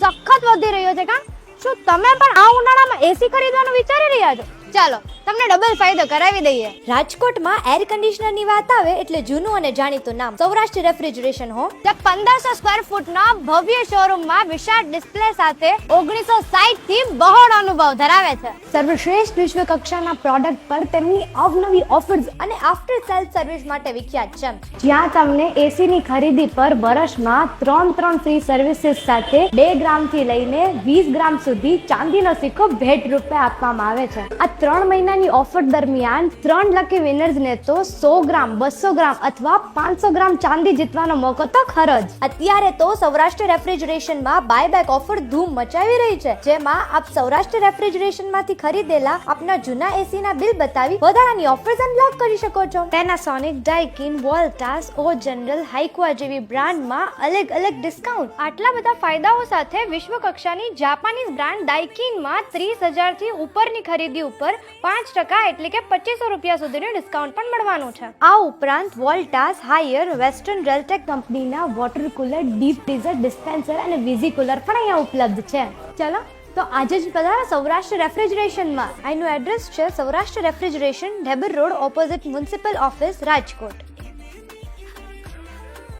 સખત વધી રહ્યો છે કા? શું તમે પણ આ ઉનાળામાં એસી ખરીદવાનું વિચારી રહ્યા છો? ચાલો તમને ડબલ ફાયદો કરાવી દઈએ. રાજકોટમાં એર કન્ડિશનરની વાત આવે એટલે જૂનું અને જાણીતું નામ સૌરાષ્ટ્ર રેફ્રિજરેશન હોમ જે પંદરસો સ્ક્વેર ફૂટના ભવ્ય શોરૂમમાં વિશાળ ડિસ્પ્લે સાથે ઓગણીસો સાઠથી બહોળ અનુભવ ધરાવે છે. સર્વશ્રેષ્ઠ વિશ્વ કક્ષાના પ્રોડક્ટ પર તેમની અવનવી ઓફર્સ અને આફ્ટર સેલ સર્વિસ માટે વિખ્યાત છે. જ્યાં તમને એસી ની ખરીદી પર વર્ષમાં ત્રણ ત્રણ ફ્રી સર્વિસીસ સાથે બે ગ્રામથી લઈને વીસ ગ્રામ સુધી ચાંદીનો સિક્કો ભેટ રૂપે આપવામાં આવે છે. આ ત્રણ મહિનાની ઓફર દરમિયાન ત્રણ લકી વિનર્સને તો સો ગ્રામ, બસો ગ્રામ અથવા પાંચસો ગ્રામ ચાંદી જીતવાનો મોકો તો ખરો જ. અત્યારે તો સૌરાષ્ટ્ર રેફ્રિજરેશનમાં બાય બેક ઓફર ધૂમ મચાવી રહી છે. જેમાં આપ સૌરાષ્ટ્ર રેફ્રિજરેશનમાંથી ખરીદેલા આપના જૂના એસીના બિલ બતાવી વધારાની ઓફર્સ અનલોક કરી શકો છો. Panasonic Daikin Voltas O General હાઇકવા જેવી બ્રાન્ડમાં અલગ અલગ ડિસ્કાઉન્ટ આટલા બધા ફાયદાઓ સાથે વિશ્વ કક્ષાની જાપાનીઝ બ્રાન્ડ ડાઇકિનમાં ત્રીસ હજારથી ઉપરની ખરીદી ઉપર પાંચ ટકા એટલે કે પચીસો રૂપિયા સુધીનું ડિસ્કાઉન્ટ પણ મળવાનું છે. આ ઉપરાંત વોલ્ટાસ હાયર વેસ્ટર્ન રેલટેક કંપનીના water cooler, deep freezer dispenser અને વિઝી કુલર પણ અહીંયા ઉપલબ્ધ છે. ચલો, તો આજે જ પધારો સૌરાષ્ટ્ર રેફ્રિજરેશનમાં. અહીંનું એડ્રેસ છે Saurashtra refrigeration, Dhebar road opposite municipal office Rajkot.